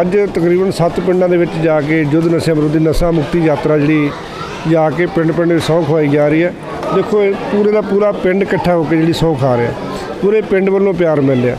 ਅੱਜ ਤਕਰੀਬਨ 7 ਪਿੰਡਾਂ ਦੇ ਵਿੱਚ ਜਾ ਕੇ ਯੁੱਧ ਨਸ਼ਿਆਂ ਵਿਰੋਧੀ ਨਸ਼ਾ ਮੁਕਤੀ ਯਾਤਰਾ ਜਿਹੜੀ ਜਾ ਕੇ ਪਿੰਡ ਪਿੰਡ ਵਿੱਚ ਸਹੁੰ ਖਵਾਈ ਜਾ ਰਹੀ ਹੈ। ਦੇਖੋ ਇਹ ਪੂਰੇ ਦਾ ਪੂਰਾ ਪਿੰਡ ਇਕੱਠਾ ਹੋ ਕੇ ਜਿਹੜੀ ਸੌਂ ਖਾ ਰਿਹਾ। ਪੂਰੇ ਪਿੰਡ ਵੱਲੋਂ ਪਿਆਰ ਮਿਲ ਰਿਹਾ।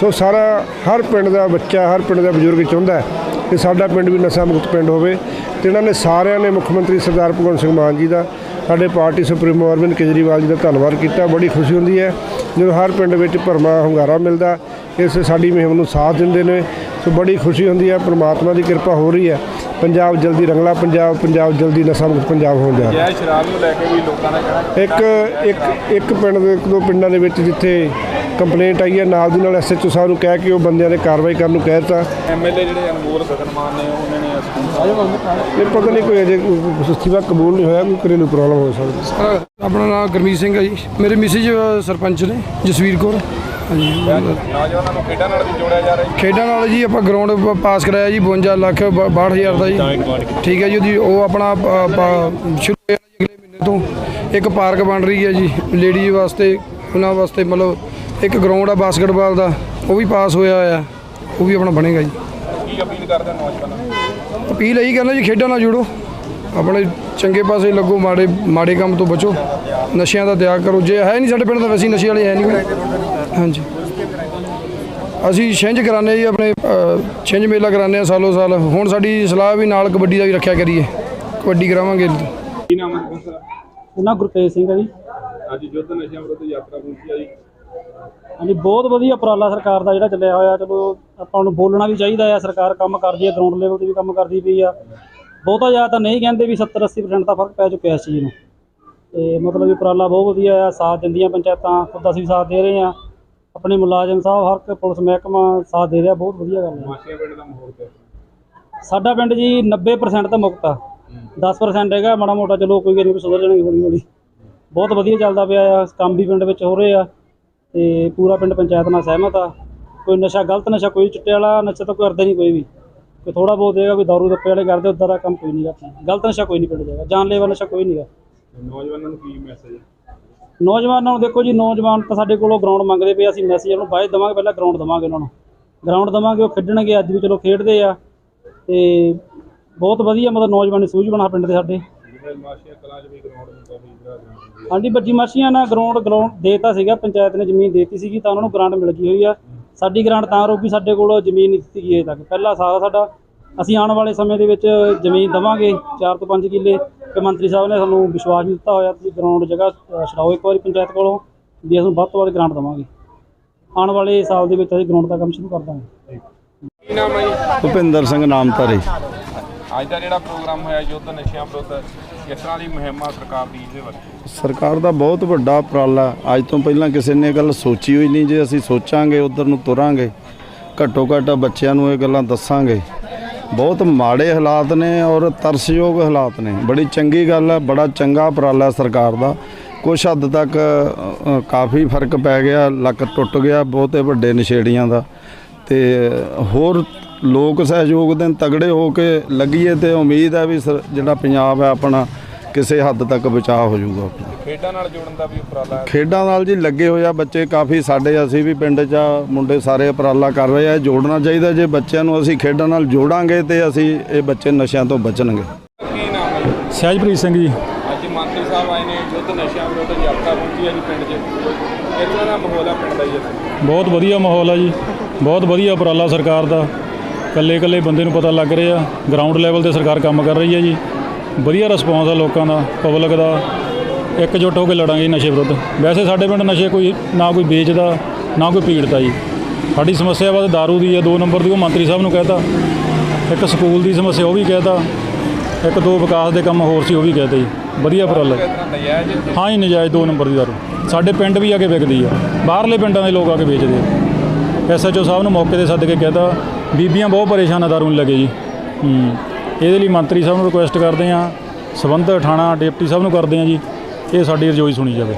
ਸੋ ਸਾਰਾ ਹਰ ਪਿੰਡ ਦਾ ਬੱਚਾ, ਹਰ ਪਿੰਡ ਦਾ ਬਜ਼ੁਰਗ ਚਾਹੁੰਦਾ ਹੈ ਕਿ ਸਾਡਾ ਪਿੰਡ ਵੀ ਨਸ਼ਾ ਮੁਕਤ ਪਿੰਡ ਹੋਵੇ। ਤੇ ਇਹਨਾਂ ਨੇ ਸਾਰਿਆਂ ਨੇ ਮੁੱਖ ਮੰਤਰੀ ਸਰਦਾਰ ਭਗਵੰਤ ਸਿੰਘ ਮਾਨ ਜੀ ਦਾ, ਸਾਡੇ ਪਾਰਟੀ ਸੁਪਰੀਮੋ ਅਰਵਿੰਦ ਕੇਜਰੀਵਾਲ ਜੀ ਦਾ ਧੰਨਵਾਦ ਕੀਤਾ। ਬੜੀ ਖੁਸ਼ੀ ਹੁੰਦੀ ਹੈ ਜਦੋਂ ਹਰ ਪਿੰਡ ਵਿੱਚ ਭਰਮਾ ਹੁੰਗਾਰਾ ਮਿਲਦਾ। ਇਸ ਸਾਡੀ ਮੁਹਿੰਮ ਨੂੰ ਸਾਥ ਦਿੰਦੇ ਨੇ। ਸੋ ਬੜੀ ਖੁਸ਼ੀ ਹੁੰਦੀ ਹੈ ਪ੍ਰਮਾਤਮਾ ਦੀ ਕਿਰਪਾ ਹੋ ਰਹੀ ਹੈ। ਪੰਜਾਬ ਜਲਦੀ ਰੰਗਲਾ ਪੰਜਾਬ ਪੰਜਾਬ ਜਲਦੀ ਨਸ਼ਾ ਮੁਕਤ ਪੰਜਾਬ ਹੋਣ ਜਾ ਰਿਹਾ। ਜੈ ਸ਼ਰਾਬ ਨੂੰ ਲੈ ਕੇ ਵੀ ਲੋਕਾਂ ਦਾ ਕਹਿਣਾ ਇੱਕ ਇੱਕ ਇੱਕ ਪਿੰਡ ਦੇ ਇੱਕ ਦੋ ਪਿੰਡਾਂ ਦੇ ਵਿੱਚ ਜਿੱਥੇ ਕੰਪਲੇਂਟ ਆਈ ਹੈ ਨਾਲ ਦੀ ਨਾਲ ਐਸਐਚਓ ਸਾਹਿਬ ਨੂੰ ਕਹਿ ਕੇ ਉਹ ਬੰਦਿਆਂ ਨੇ ਕਾਰਵਾਈ ਕਰਨ ਨੂੰ ਕਹਿ ਦਿੱਤਾ। ਐਮਐਲਏ ਜਿਹੜੇ ਅਨਮੋਲ ਗਗਨਮਾਨ ਨੇ ਉਹਨਾਂ ਨੇ ਇਹ ਪਤਾ ਨਹੀਂ ਕੋਈ ਅਜੇ ਅਸਤੀਫਾ ਕਬੂਲ ਨਹੀਂ ਹੋਇਆ ਕੋਈ ਘਰੇਲੂ ਪ੍ਰੋਬਲਮ ਹੋ ਸਕਦੀ। ਆਪਣਾ ਨਾਮ ਗੁਰਮੀਤ ਸਿੰਘ ਹੈ ਜੀ। ਮੇਰੇ ਮਿਸਿਜ ਸਰਪੰਚ ਨੇ ਜਸਵੀਰ ਕੌਰ। ਨੌਜਵਾਨਾਂ ਨੂੰ ਖੇਡਾਂ ਨਾਲ ਵੀ ਜੋੜਿਆ ਜਾ ਰਿਹਾ ਜੀ। ਖੇਡਾਂ ਨਾਲ ਜੀ ਆਪਾਂ ਗਰਾਊਂਡ ਪਾਸ ਕਰਾਇਆ ਜੀ 52 ਲੱਖ 62000 ਦਾ ਜੀ। ਠੀਕ ਹੈ ਜੀ ਉਹਦੀ ਉਹ ਆਪਣਾ ਸ਼ੁਰੂ ਹੋਇਆ ਜੀ ਅਗਲੇ ਮਹੀਨੇ ਤੋਂ। ਇੱਕ ਪਾਰਕ ਬਣ ਰਹੀ ਹੈ ਜੀ ਲੇਡੀਜ਼ ਵਾਸਤੇ ਉਹਨਾਂ ਵਾਸਤੇ ਮਤਲਬ ਇੱਕ ਗਰਾਊਂਡ ਆ ਬਾਸਕਟਬਾਲ ਦਾ ਉਹ ਵੀ ਪਾਸ ਹੋਇਆ ਹੋਇਆ ਉਹ ਵੀ ਆਪਣਾ ਬਣੇਗਾ ਜੀ। ਕੀ ਅਪੀਲ ਕਰਦੇ ਨੌਜਵਾਨਾਂ ਅਪੀਲ ਇਹੀ ਕਰਨਾ ਜੀ ਖੇਡਾਂ ਨਾਲ ਜੁੜੋ। ਆਪਣੇ ਚੰਗੇ ਪਾਸੇ ਲੱਗੋ ਮਾੜੇ ਮਾੜੇ ਕੰਮ ਤੋਂ ਬਚੋ। ਨਸ਼ਿਆਂ ਦਾ ਤਿਆਗ ਕਰੋ। ਜੇ ਹੈ ਨਹੀਂ ਸਾਡੇ ਪਿੰਡ ਤਾਂ ਵੈਸੇ ਨਸ਼ੇ ਵਾਲੇ ਹੈ ਨਹੀਂ ਕੋਈ। ਹਾਂਜੀ। ਅਸੀਂ ਛਿੰਝ ਕਰਾਉਂਦੇ ਜੀ ਆਪਣੇ ਛਿੰਝ ਮੇਲਾ ਕਰਾਉਂਦੇ ਆ ਸਾਲੋ ਸਾਲ। ਹੁਣ ਸਾਡੀ ਸਲਾਹ ਵੀ ਨਾਲ ਕਬੱਡੀ ਦਾ ਵੀ ਰੱਖਿਆ ਕਰੀਏ। ਕਬੱਡੀ ਕਰਾਵਾਂਗੇ। ਕੀ ਨਾਮ ਹੈ ਸਰ ਉਹਨਾਂ ਗੁਰਤੇਜ ਸਿੰਘ ਜੀ। ਅੱਜ ਯੁੱਧ ਨਸ਼ਿਆਂ ਵਿਰੁੱਧ ਯਾਤਰਾ ਪਹੁੰਚੀ ਆ ਜੀ। ਹਾਂਜੀ ਬਹੁਤ ਵਧੀਆ ਉਪਰਾਲਾ ਸਰਕਾਰ ਦਾ ਜਿਹੜਾ ਚੱਲਿਆ ਹੋਇਆ। ਚਲੋ ਆਪਾਂ ਨੂੰ ਬੋਲਣਾ ਵੀ ਚਾਹੀਦਾ ਆ ਸਰਕਾਰ ਕੰਮ ਕਰਦੀ ਹੈ ਗਰਾਊਂਡ ਲੈਵਲ ਤੇ ਵੀ ਕੰਮ ਕਰਦੀ ਪਈ ਆ। ਬਹੁਤਾ ਜ਼ਿਆਦਾ ਤਾਂ ਨਹੀਂ ਕਹਿੰਦੇ ਵੀ 70 80% ਦਾ ਫ਼ਰਕ ਪੈ ਚੁੱਕਿਆ ਇਸ ਚੀਜ਼ ਨੂੰ। ਤੇ ਮਤਲਬ ਵੀ ਉਪਰਾਲਾ ਬਹੁਤ ਵਧੀਆ ਆ ਸਾਥ ਦਿੰਦੀਆਂ ਪੰਚਾਇਤਾਂ ਖੁਦ ਅਸੀਂ ਸਾਥ ਦੇ ਰਹੇ ਆ ਆਪਣੇ ਮੁਲਾਜ਼ਮ ਸਾਹਿਬ ਹਰ ਇੱਕ ਪੁਲਿਸ ਮਹਿਕਮਾ ਸਾਥ ਦੇ ਰਿਹਾ ਬਹੁਤ ਵਧੀਆ ਗੱਲ ਹੈ ਮਾਸ਼ੀਆ ਪਿੰਡ ਦਾ ਮਾਹੌਲ ਕਿਹਾ ਸਾਡਾ ਪਿੰਡ ਜੀ 90% ਤਾਂ ਮੁਕਤ ਆ। 10% ਹੈਗਾ ਮਾੜਾ ਮੋਟਾ ਚਲੋ ਕੋਈ ਗੱਲ ਨਹੀਂ ਸੁਧਰ ਜਾਣਗੇ ਹੌਲੀ ਹੌਲੀ। ਬਹੁਤ ਵਧੀਆ ਚੱਲਦਾ ਪਿਆ ਆ ਕੰਮ ਵੀ ਪਿੰਡ ਵਿੱਚ ਹੋ ਰਹੇ ਆ ਤੇ ਪੂਰਾ ਪਿੰਡ ਪੰਚਾਇਤ ਨਾਲ ਸਹਿਮਤ ਆ। ਕੋਈ ਨਸ਼ਾ ਗਲਤ ਨਸ਼ਾ ਕੋਈ ਚਿੱਟੇ ਵਾਲਾ ਨਸ਼ਾ ਤਾਂ ਕੋਈ ਕਰਦਾ ਨਹੀਂ ਕੋਈ ਵੀ। ਕੋਈ ਥੋੜਾ ਬਹੁਤ ਹੈਗਾ ਕੋਈ ਦਾਰੂ ਦੱਪੇ ਵਾਲੇ ਕਰਦੇ ਉਦਾਂ ਦਾ ਕੰਮ ਕੋਈ ਨਹੀਂ ਕਰਦਾ। ਗਲਤ ਨਸ਼ਾ ਕੋਈ ਨਹੀਂ ਪਿੰਡ ਜਾਏਗਾ ਜਾਨਲੇਵਾ ਨਸ਼ਾ ਕੋਈ ਨਹੀਂ ਗਾ ਨੌਜਵਾਨਾਂ ਨੂੰ ਕੀ ਮੈਸੇਜ ਨੌਜਵਾਨਾਂ ਨੂੰ ਦੇਖੋ ਜੀ ਨੌਜਵਾਨ ਤਾਂ ਸਾਡੇ ਕੋਲੋਂ ਗਰਾਊਂਡ ਮੰਗਦੇ ਪਏ ਅਸੀਂ ਮੈਸੇਜ ਉਹਨੂੰ ਬਾਅਦ ਦੇਵਾਂਗੇ ਪਹਿਲਾਂ ਗਰਾਊਂਡ ਦੇਵਾਂਗੇ ਉਹਨਾਂ ਨੂੰ। ਗਰਾਊਂਡ ਦੇਵਾਂਗੇ ਉਹ ਖੇਡਣਗੇ ਅੱਜ ਵੀ ਚਲੋ ਖੇਡਦੇ ਆ। ਤੇ ਬਹੁਤ ਵਧੀਆ ਮਤਲਬ ਨੌਜਵਾਨੀ ਸੂਝ ਬਣਾ ਪਿੰਡ ਦੇ ਸਾਡੇ। ਮਾਸ਼ੀਆ ਹਾਂਜੀ ਬੱਜੀ ਮਾਛੀਆਂ ਨਾਲ ਗਰਾਊਂਡ ਗਰਾਊਂਡ ਦੇਤਾ ਸੀਗਾ ਪੰਚਾਇਤ ਨੇ ਜ਼ਮੀਨ ਦੇਤੀ ਸੀਗੀ ਤਾਂ ਉਹਨਾਂ ਨੂੰ ਗ੍ਰਾਂਟ ਮਿਲ ਗਈ ਹੋਈ ਆ। ਸਾਡੀ ਗ੍ਰਾਂਟ ਤਾਂ ਰੋਕੀ ਸਾਡੇ ਕੋਲ ਜ਼ਮੀਨ ਨਹੀਂ ਦਿੱਤੀ ਗਈ ਅਜੇ ਤੱਕ। ਪਹਿਲਾ ਸਾਰਾ ਸਾਡਾ ਅਸੀਂ ਆਉਣ ਵਾਲੇ ਸਮੇਂ ਦੇ ਵਿੱਚ ਜ਼ਮੀਨ ਦਵਾਂਗੇ 4 ਤੋਂ 5 ਕਿੱਲੇ। ਤੇ ਮੰਤਰੀ ਸਾਹਿਬ ਨੇ ਸਾਨੂੰ ਵਿਸ਼ਵਾਸ ਦਿੱਤਾ ਹੋਇਆ ਤੁਸੀਂ ਗਰਾਊਂਡ ਜਗ੍ਹਾ ਅ, ਛਡਾਓ ਇੱਕ ਵਾਰੀ ਪੰਚਾਇਤ ਕੋਲੋਂ ਵੀ ਅਸੀਂ ਵੱਧ ਤੋਂ ਵੱਧ ਗ੍ਰਾਂਟ ਦਵਾਂਗੇ। ਆਉਣ ਵਾਲੇ ਸਾਲ ਦੇ ਵਿੱਚ ਅਸੀਂ ਗਰਾਊਂਡ ਦਾ ਕੰਮ ਸ਼ੁਰੂ ਕਰ ਦਾਂਗੇ। ਭੁਪਿੰਦਰ ਸਿੰਘ ਨਾਮ ਧਾਰੀ ਅੱਜ ਦਾ ਜਿਹੜਾ ਪ੍ਰੋਗਰਾਮ ਹੋਇਆ ਯੁੱਧ ਨਸ਼ਿਆਂ ਵਿਰੁੱਧ, ਕਿਸ ਤਰ੍ਹਾਂ ਦੀ ਮੁਹਿੰਮ ਆ ਸਰਕਾਰ ਦੀ ਇਹਦੇ ਬਾਰੇ? ਸਰਕਾਰ ਦਾ ਬਹੁਤ ਵੱਡਾ ਉਪਰਾਲਾ, ਅੱਜ ਤੋਂ ਪਹਿਲਾਂ ਕਿਸੇ ਨੇ ਗੱਲ ਸੋਚੀ ਹੋਈ ਨਹੀਂ ਜੇ ਅਸੀਂ ਸੋਚਾਂਗੇ, ਉਧਰ ਨੂੰ ਤੁਰਾਂਗੇ, ਘੱਟੋ ਘੱਟ ਬੱਚਿਆਂ ਨੂੰ ਇਹ ਗੱਲਾਂ ਦੱਸਾਂਗੇ। ਬਹੁਤ ਮਾੜੇ ਹਾਲਾਤ ਨੇ ਔਰ ਤਰਸਯੋਗ ਹਾਲਾਤ ਨੇ। ਬੜੀ ਚੰਗੀ ਗੱਲ ਹੈ, ਬੜਾ ਚੰਗਾ ਉਪਰਾਲਾ ਸਰਕਾਰ ਦਾ। ਕੁਛ ਹੱਦ ਤੱਕ ਕਾਫੀ ਫ਼ਰਕ ਪੈ ਗਿਆ, ਲੱਕ ਟੁੱਟ ਗਿਆ, ਬਹੁਤੇ ਵੱਡੇ ਨਸ਼ੇੜੀਆਂ ਦਾ। ਤੇ ਹੋਰ ਲੋਕ ਸਹਿਯੋਗ ਦੇ ਤਗੜੇ ਹੋ ਕੇ ਲੱਗੀਏ ਤੇ ਉਮੀਦ ਹੈ ਵੀ ਸਰ- ਜਿਹੜਾ ਪੰਜਾਬ ਹੈ ਆਪਣਾ ਕਿਸੇ ਹੱਦ ਤੱਕ ਬਚਾਅ ਹੋ ਜਾਊਗਾ ਖੇਡਾਂ ਨਾਲ ਜੋੜਨ ਦਾ ਵੀ ਉਪਰਾਲਾ ਹੈ। ਖੇਡਾਂ ਨਾਲ ਜੀ ਲੱਗੇ ਹੋਏ ਆ ਬੱਚੇ ਕਾਫੀ ਸਾਡੇ ਅਸੀਂ ਵੀ ਪਿੰਡ 'ਚ ਮੁੰਡੇ ਸਾਰੇ ਉਪਰਾਲਾ ਕਰ ਰਹੇ ਆ ਜੋੜਨਾ ਚਾਹੀਦਾ ਜੇ ਬੱਚਿਆਂ ਨੂੰ ਅਸੀਂ ਖੇਡਾਂ ਨਾਲ ਜੋੜਾਂਗੇ ਤੇ ਅਸੀਂ ਇਹ ਬੱਚੇ ਨਸ਼ਿਆਂ ਤੋਂ ਬਚਣਗੇ। ਕੀ ਨਾਮ ਹੈ ਜੀ? ਸਹਿਜਪ੍ਰੀਤ ਸਿੰਘ ਜੀ। ਅੱਜ ਮੰਤਰੀ ਸਾਹਿਬ ਆਏ ਨੇ ਯੁੱਧ ਨਸ਼ਿਆਂ ਵਿਰੁੱਧ ਯਾਤਰਾ ਪਹੁੰਚੀ ਹੈ ਜੀ ਪਿੰਡ 'ਚ। ਤਰ੍ਹਾਂ ਦਾ ਮਾਹੌਲ ਆ ਪਿੰਡ ਦਾ ਜੀ? ਬਹੁਤ ਵਧੀਆ ਮਾਹੌਲ ਆ ਜੀ ਬਹੁਤ ਵਧੀਆ ਉਪਰਾਲਾ ਸਰਕਾਰ ਦਾ। ਕੱਲੇ ਕੱਲੇ ਬੰਦੇ ਨੂੰ ਪਤਾ ਲੱਗ ਰਿਹਾ ਗਰਾਊਂਡ ਲੈਵਲ ਤੇ ਸਰਕਾਰ ਕੰਮ ਕਰ ਰਹੀ ਹੈ ਜੀ। ਵਧੀਆ ਰਿਸਪੌਂਸ ਆ ਲੋਕਾਂ ਦਾ ਪਬਲਿਕ ਦਾ। ਇਕਜੁੱਟ ਹੋ ਕੇ ਲੜਾਂਗੇ ਨਸ਼ੇ ਵਿਰੁੱਧ। ਵੈਸੇ ਸਾਡੇ ਪਿੰਡ ਨਸ਼ੇ ਕੋਈ, ਨਾ ਕੋਈ ਵੇਚਦਾ, ਨਾ ਕੋਈ ਪੀੜਦਾ ਜੀ। ਸਾਡੀ ਸਮੱਸਿਆ ਬਾਅਦ दारू ਦੀ ਹੈ, ਦੋ ਨੰਬਰ ਦੀ, ਉਹ ਮੰਤਰੀ ਸਾਹਿਬ ਨੂੰ ਕਹਿਤਾ। ਇੱਕ ਸਕੂਲ ਦੀ ਸਮੱਸਿਆ, ਉਹ ਵੀ ਕਹਿਤਾ। ਇੱਕ ਦੋ ਵਿਕਾਸ ਦੇ ਕੰਮ ਹੋਰ ਸੀ, ਉਹ ਵੀ ਕਹਿਤੇ ਜੀ। ਵਧੀਆ ਉਪਰਾਲਾ ਕਿਸ ਹਾਂ ਜੀ, ਨਜਾਇਜ਼ ਦੋ ਨੰਬਰ ਦੀ ਦਾਰੂ ਸਾਡੇ ਪਿੰਡ ਵੀ ਆ ਕੇ ਵਿਕਦੀ ਆ। ਬਾਹਰਲੇ ਪਿੰਡਾਂ ਦੇ ਲੋਕ ਆ ਕੇ ਵੇਚਦੇ ਆ। ਐਸਐਚਓ ਸਾਹਿਬ ਨੂੰ ਮੌਕੇ ਤੇ ਸੱਦ ਕੇ ਕਹਿਤਾ ਬੀਬੀਆਂ ਬਹੁਤ ਪਰੇਸ਼ਾਨ ਆ ਦਾਰੂ ਨੂੰ ਲੱਗੇ ਜੀ। ਹੂੰ। ਇਹਦੇ ਲਈ ਮੰਤਰੀ ਸਾਹਿਬ ਨੂੰ ਰਿਕੁਐਸਟ ਕਰਦੇ ਆ ਸਬੰਧਤ ਥਾਣਾ ਡਿਪਟੀ ਸਾਹਿਬ ਨੂੰ ਕਰਦੇ ਆ ਜੀ, ਇਹ ਸਾਡੀ ਰਜੋਈ ਸੁਣੀ ਜਾਵੇ।